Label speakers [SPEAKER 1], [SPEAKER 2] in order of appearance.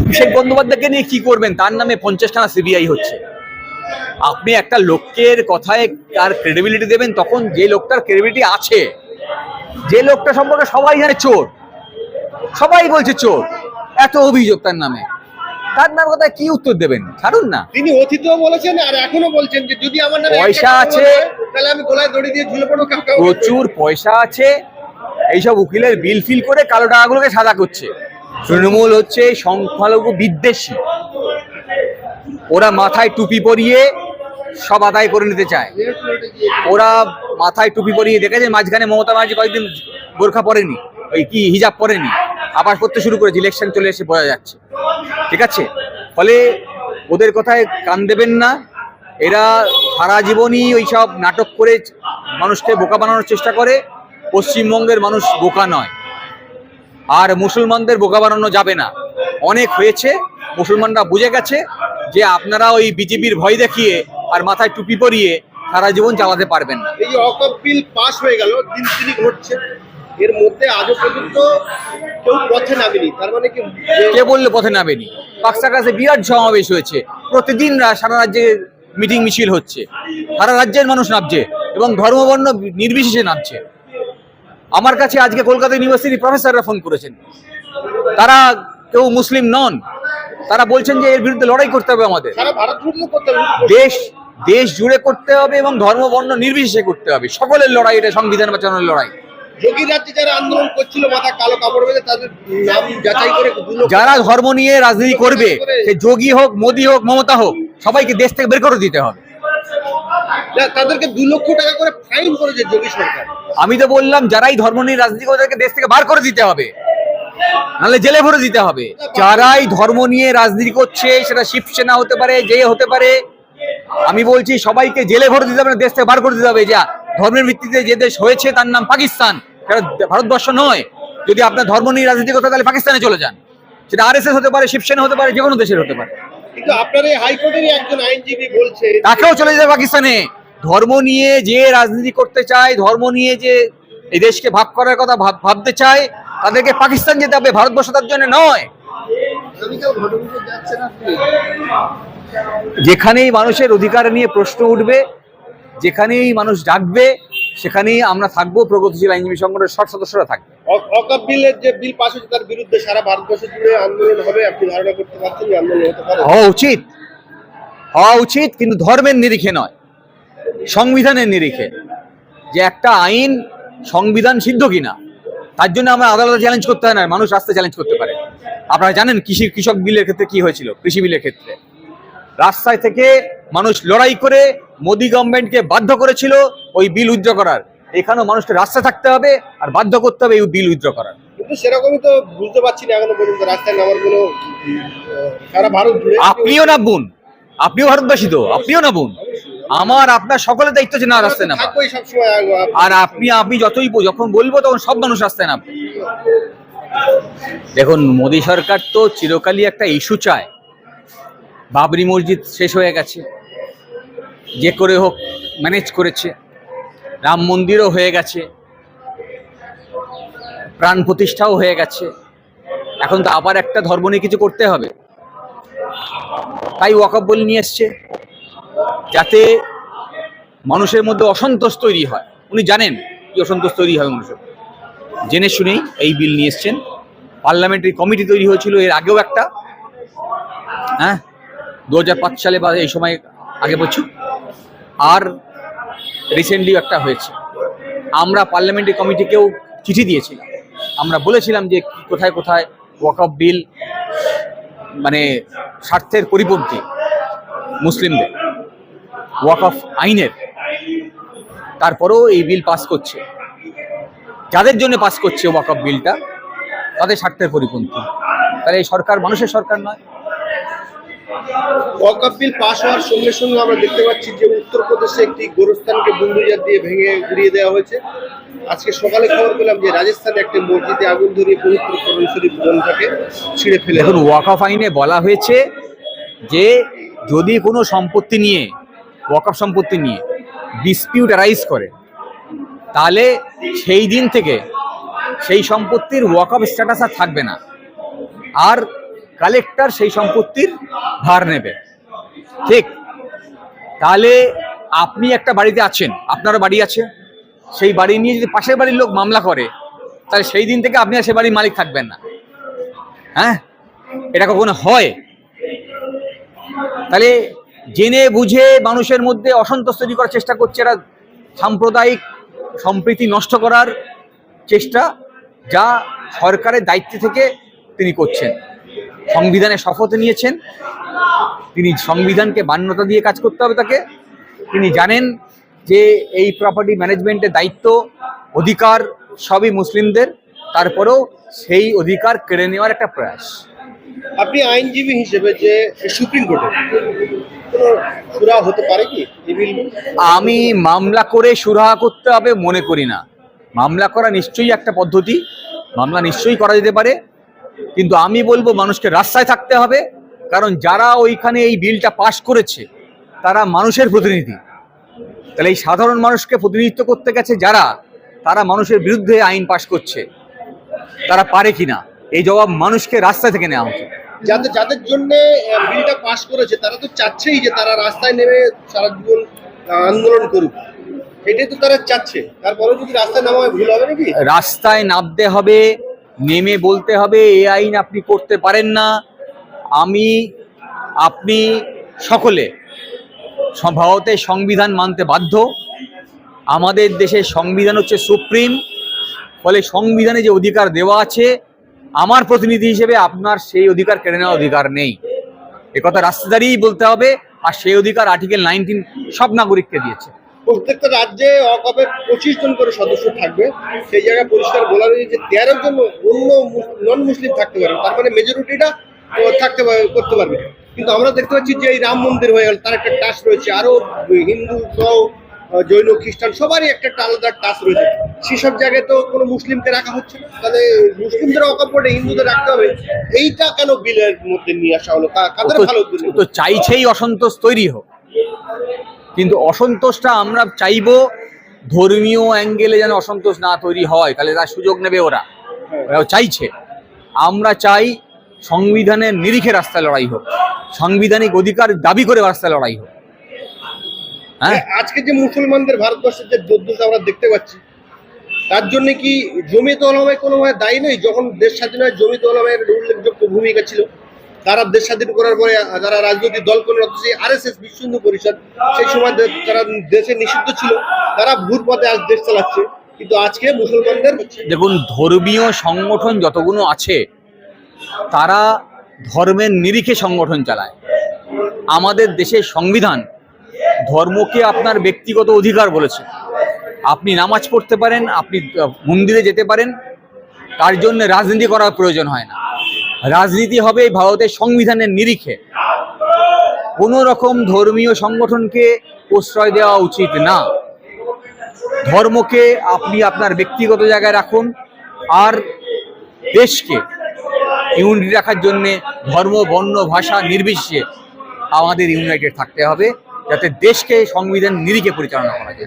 [SPEAKER 1] অভিষেক বন্দ্যোপাধ্যায়কে নিয়ে কি করবেন? তার নামে পঞ্চাশখানা সিবিআই হচ্ছে। আপনি একটা লোকের কথায় তার ক্রেডিবিলিটি দেবেন তখন যে লোকটার ক্রেডিবিলিটি আছে যে লোকটা সম্পর্কে সবাই জানে চোর সবাই বলছে চোর এত অভিযোগ তার নামে। তার নাম কথা কি উত্তর দেবেন? ছাড়ুন না।
[SPEAKER 2] তিনি অতীতেও বলেছেন আর এখনও বলছেন যে যদি আমার নামে
[SPEAKER 1] পয়সা আছে।
[SPEAKER 2] তাহলে আমি গলায় দড়ি দিয়ে ঝুলে কাউ
[SPEAKER 1] প্রচুর পয়সা আছে। এইসব উকিলের বিল ফিল করে কালো টাকাগুলোকে সাদা করছে। তৃণমূল হচ্ছে সংখ্যালঘু বিদ্বেষী। ওরা মাথায় টুপি পরিয়ে সব আদায় করে নিতে চায়। ওরা মাথায় টুপি পরিয়ে দেখেছে, মাঝখানে মমতা ব্যানার্জি কয়েকদিন বোরখা পরেনি ওই কি হিজাব পরেনি আবার করতে শুরু করেছে ইলেকশন চলে এসে বোঝা যাচ্ছে। ঠিক আছে? ফলে ওদের কথায় কান দেবেন না। এরা সারা জীবনই ওই সব নাটক করে মানুষকে বোকা বানানোর চেষ্টা করে। পশ্চিমবঙ্গের মানুষ বোকা নয়। আর মুসলমানদের বোকা বানানো যাবে না। অনেক হয়েছে মুসলমানরা বুঝে গেছে যে আপনারা ওই বিজেপির ভয় দেখিয়ে আর মাথায় টুপি পরিয়ে সারা জীবন চালাতে পারবেন না।
[SPEAKER 2] এই যে অকপ বিল পাস হয়ে গেল দিন তিনি ঘটছে। এর মধ্যে আজও পর্যন্ত কেউ পথে নামেনি তার মানে কি
[SPEAKER 1] কে বললে পথে নামেনি? পাকসা কাছে বিরাট সমাবেশ হয়েছে। প্রতিদিন সারা রাজ্যে মিটিং মিছিল হচ্ছে। সারা রাজ্যের মানুষ নামছে এবং ধর্মবর্ণ নির্বিশেষে নামছে। আমার কাছে আজকে কলকাতা ইউনিভার্সিটি প্রফেসররা ফোন করেছেন। তারা কেউ মুসলিম নন। তারা বলছেন যে এর বিরুদ্ধে লড়াই করতে হবে আমাদের। দেশ দেশ জুড়ে করতে হবে এবং ধর্ম বর্ণ নির্বিশেষে করতে হবে। সকলের লড়াই এটা সংবিধান বাঁচানোর লড়াই।
[SPEAKER 2] যারা আন্দোলন করছিল মাথা কালো কাপড় বেঁধে তাদের নাম যাচাই করে
[SPEAKER 1] যারা ধর্ম নিয়ে রাজনীতি করবে সে যোগী হোক মোদী হোক মমতা হোক সবাইকে দেশ থেকে বের করে দিতে হবে।
[SPEAKER 2] তাদেরকে দু লক্ষ টাকা করে ফাইন করেছে যোগী সরকার।
[SPEAKER 1] আমি তো বললাম যারাই ধর্ম নিয়ে রাজনীতি করে তাদেরকে দেশ থেকে বার করে দিতে হবে। নাহলে জেলে ভরে দিতে হবে। যারাই ধর্ম নিয়ে রাজনীতি করছে সেটা শিবসেনা হতে পারে যে হতে পারে আমি বলছি সবাইকে জেলে ভরে দিতে হবে দেশ থেকে বার করে দিতে হবে। যা ধর্মের ভিত্তিতে যে দেশ হয়েছে তার নাম পাকিস্তান। সেটা ভারতবর্ষ নয়। যদি আপনার ধর্ম নিয়ে রাজনীতি করতে তাহলে পাকিস্তানে চলে যান। সেটা আরএসএস হতে পারে শিবসেনা হতে পারে যে কোনো দেশের হতে পারে।
[SPEAKER 2] কিন্তু আপনার এই হাইকোর্টেরই একজন আইনজীবী বলছে
[SPEAKER 1] তাকেও চলে হবে পাকিস্তানে। ধর্ম নিয়ে যে রাজনীতি করতে চায় ধর্ম নিয়ে যে এই দেশকে ভাগ করার কথা ভাব- ভাবতে চায় তাদেরকে পাকিস্তান যেতে হবে ভারতবর্ষ তার জন্য নয়। যেখানেই মানুষের অধিকার নিয়ে প্রশ্ন উঠবে যেখানেই মানুষ ডাকবে সেখানেই আমরা থাকব প্রগতিশীল আইনজীবী সংগঠনের সব সদস্যরা থাকবে।
[SPEAKER 2] অকাপ বিলের যে বিল পাস তার বিরুদ্ধে সারা ভারতবর্ষ জুড়ে আন্দোলন হবে আপনি ধারণা করতে পারছেন আন্দোলন হতে পারে?
[SPEAKER 1] হওয়া উচিত। হওয়া উচিত কিন্তু ধর্মের নিরিখে নয়। সংবিধানের নিরিখে যে একটা আইন সংবিধান সিদ্ধ কিনা তার জন্য আমরা আদালতে চ্যালেঞ্জ করতে হয় না মানুষ রাস্তায় চ্যালেঞ্জ করতে পারে। আপনারা জানেন কৃষি কৃষক বিলের ক্ষেত্রে কি হয়েছিল কৃষি বিলের ক্ষেত্রে। রাস্তায় থেকে মানুষ লড়াই করে মোদি গভর্নমেন্টকে বাধ্য করেছিল ওই বিল উইথড্র করার। এখানেও মানুষকে রাস্তায় থাকতে হবে আর বাধ্য করতে হবে এই বিল উইথড্র করার।
[SPEAKER 2] কিন্তু সেরকমই তো বুঝতে পারছি না এখনও পর্যন্ত রাস্তায় নামার কোনো সারা ভারত জুড়ে।
[SPEAKER 1] আপনিও আপনিও ভারতবাসী তো আপনিও নামুন আমার আপনার সকলের দায়িত্ব যে না
[SPEAKER 2] আগ-
[SPEAKER 1] আর আপনি আপনি যতই যখন বলব তখন সব মানুষ রাস্তায় নামবে দেখুন মোদী সরকার তো চিরকালই একটা ইস্যু চায়। বাবরি মসজিদ শেষ হয়ে গেছে। যে করে হোক ম্যানেজ করেছে। রাম মন্দিরও হয়ে গেছে। প্রাণ প্রতিষ্ঠাও হয়ে গেছে। এখন তো আবার একটা ধর্ম নিয়ে কিছু করতে হবে। তাই ওয়াকফ বলে নিয়ে এসছে। যাতে মানুষের মধ্যে অসন্তোষ তৈরি হয়। উনি জানেন কি অসন্তোষ তৈরি হবে মানুষের। জেনে শুনেই এই বিল নিয়ে এসছেন। পার্লামেন্টারি কমিটি তৈরি হয়েছিল এর আগেও একটা। হ্যাঁ দু হাজার পাঁচ সালে বা এই সময় আগে বছর আর রিসেন্টলিও একটা হয়েছে। আমরা পার্লামেন্টারি কমিটিকেও চিঠি দিয়েছিলাম। আমরা বলেছিলাম যে কোথায় কোথায় ওয়াকফ বিল মানে স্বার্থের পরিপন্থী মুসলিমদের। ওয়াকফ আইনের তারপরেও এই বিল পাস করছে। যাদের জন্য পাস করছে ওয়াকফ বিলটা তাদের স্বার্থের পরিপন্থী। তাহলে এই সরকার মানুষের সরকার নয়।
[SPEAKER 2] ওয়াকফ বিল পাস হওয়ার সঙ্গে সঙ্গে আমরা দেখতে পাচ্ছি যে উত্তরপ্রদেশে একটি গোরস্থানকে বুলডোজার দিয়ে ভেঙে উড়িয়ে দেওয়া হয়েছে। আজকে সকালে খবর পেলাম যে রাজস্থানে একটি মসজিদে আগুন ধরিয়ে পবিত্র করণ শরীফ গ্রন্থকে ছিঁড়ে ফেলে।
[SPEAKER 1] দেখুন ওয়াকফ আইনে বলা হয়েছে যে যদি কোনো সম্পত্তি নিয়ে ওয়াকফ সম্পত্তি নিয়ে ডিসপিউট অ্যারাইজ করে, তাহলে সেই দিন থেকে সেই সম্পত্তির ওয়াকফ স্ট্যাটাস আর থাকবে না। আর কালেক্টর সেই সম্পত্তির ভার নেবে। ঠিক, তাহলে আপনি একটা বাড়িতে আছেন, আপনারও বাড়ি আছে, সেই বাড়ি নিয়ে যদি পাশের বাড়ির লোক মামলা করে, তাহলে সেই দিন থেকে আপনি আর সে বাড়ির মালিক থাকবেন না। হ্যাঁ? এটা কখনো হয়? তাহলে জেনে বুঝে মানুষের মধ্যে অসন্তোষ তৈরি করার চেষ্টা করছে এরা সাম্প্রদায়িক সম্প্রীতি নষ্ট করার চেষ্টা যা সরকারের দায়িত্ব থেকে তিনি করছেন। সংবিধানে শপথ নিয়েছেন। তিনি সংবিধানকে মান্যতা দিয়ে কাজ করতে হবে তাকে। তিনি জানেন যে এই প্রপার্টি ম্যানেজমেন্টের দায়িত্ব অধিকার সবই মুসলিমদের, তারপরেও সেই অধিকার কেড়ে নেওয়ার একটা প্রয়াস।
[SPEAKER 2] আপনি আইনজীবী হিসেবে যে সুপ্রিম কোর্টে
[SPEAKER 1] আমি মামলা করে সুরাহা করতে হবে মনে করি না। মামলা করা নিশ্চয়ই একটা পদ্ধতি। মামলা নিশ্চয়ই করা যেতে পারে। কিন্তু আমি বলব মানুষকে রাস্তায় থাকতে হবে। কারণ যারা ওইখানে এই বিলটা পাশ করেছে, তারা মানুষের প্রতিনিধি। তাহলে এই সাধারণ মানুষকে প্রতিনিধিত্ব করতে গেছে যারা, তারা মানুষের বিরুদ্ধে আইন পাশ করছে। তারা পারে কিনা? এই জবাব মানুষকে রাস্তা থেকে নেওয়া উচিত।
[SPEAKER 2] যাদের যাদের জন্য বিলটা পাশ করেছে, তারা তো চাচ্ছেই যে তারা রাস্তায় নেমে সারা জীবন আন্দোলন করুক। এটাই তো তারা চাচ্ছে। তারপরে যদি রাস্তায় নামা ভুল হবে নাকি?
[SPEAKER 1] রাস্তায় নামতে হবে, নেমে বলতে হবে এ আইন আপনি করতে পারেন না। আমি, আপনি সকলে ভারতের সংবিধান মানতে বাধ্য। আমাদের দেশের সংবিধান হচ্ছে সুপ্রিম। ফলে সংবিধানে যে অধিকার দেওয়া আছে আমার প্রতিনিধি হিসেবে আপনার সেই অধিকার কেড়ে নেওয়ার অধিকার নেই। একথা রাস্তা দাঁড়িয়েই বলতে হবে, আর সেই অধিকার আর্টিকেল নাইনটিন সব নাগরিককে দিয়েছে।
[SPEAKER 2] প্রত্যেকটা রাজ্যে অকপের পঁচিশ জন করে সদস্য থাকবে। সেই জায়গায় পরিষ্কার বলা রয়েছে যে তেরো জন অন্য নন মুসলিম থাকতে পারবে। তার মানে মেজরিটিটা থাকতে করতে পারবে। কিন্তু আমরা দেখতে পাচ্ছি যে এই রাম মন্দির হয়ে গেল, তার একটা টাস রয়েছে। আরও হিন্দু, সহ জৈন খ্রিস্টান সবারই একটা একটা আলাদা টাস রয়েছে। সেসব জায়গায় তো কোনো মুসলিমকে রাখা হচ্ছে না। তাহলে মুসলিমদের অকপটে হিন্দুদের রাখতে হবে। এইটা কেন বিলের মধ্যে নিয়ে আসা হলো? কাদের
[SPEAKER 1] তো-
[SPEAKER 2] ভালো
[SPEAKER 1] তো চাইছেই অসন্তোষ তৈরি হোক। কিন্তু অসন্তোষটা আমরা চাইব ধর্মীয় অ্যাঙ্গেলে যেন অসন্তোষ না তৈরি হয়। তাহলে তার সুযোগ নেবে ওরা। ওরাও চাইছে। আমরা চাই সংবিধানের নিরিখে রাস্তায় লড়াই হোক। সাংবিধানিক অধিকার দাবি করে রাস্তায় লড়াই হোক। হ্যাঁ
[SPEAKER 2] আজকে যে মুসলমানদের ভারতবর্ষের যে যুদ্ধটা আমরা দেখতে পাচ্ছি তার জন্য কি জমিত ওলামায় কোনোভাবে দায়ী নেই যখন দেশ স্বাধীন হয় জমিত ওলামায়ের উল্লেখযোগ্য ভূমিকা ছিল। তারা দেশ স্বাধীন করার পরে যারা রাজনৈতিক দল করে সেই আর এস এস বিশ্ব হিন্দু পরিষদ সেই সময় তারা দেশে নিষিদ্ধ ছিল। তারা ভূত পথে আজ দেশ চালাচ্ছে। কিন্তু আজকে মুসলমানদের
[SPEAKER 1] দেখুন ধর্মীয় সংগঠন যতগুলো আছে তারা ধর্মের নিরিখে সংগঠন চালায়। আমাদের দেশের সংবিধান ধর্মকে আপনার ব্যক্তিগত অধিকার বলেছে। আপনি নামাজ পড়তে পারেন, আপনি মন্দিরে যেতে পারেন, তার জন্য রাজনীতি করার প্রয়োজন হয় না। রাজনীতি হবে ভারতের সংবিধানের নিরিখে। কোনো রকম ধর্মীয় সংগঠনকে প্রশ্রয় দেওয়া উচিত না। ধর্মকে আপনি আপনার ব্যক্তিগত জায়গায় রাখুন, আর দেশকে ইউনিটি রাখার জন্যে ধর্ম, বর্ণ, ভাষা নির্বিশেষে আমাদের ইউনাইটেড থাকতে হবে। যাতে দেশকে সংবিধান নিরিখে পরিচালনা করা যায়।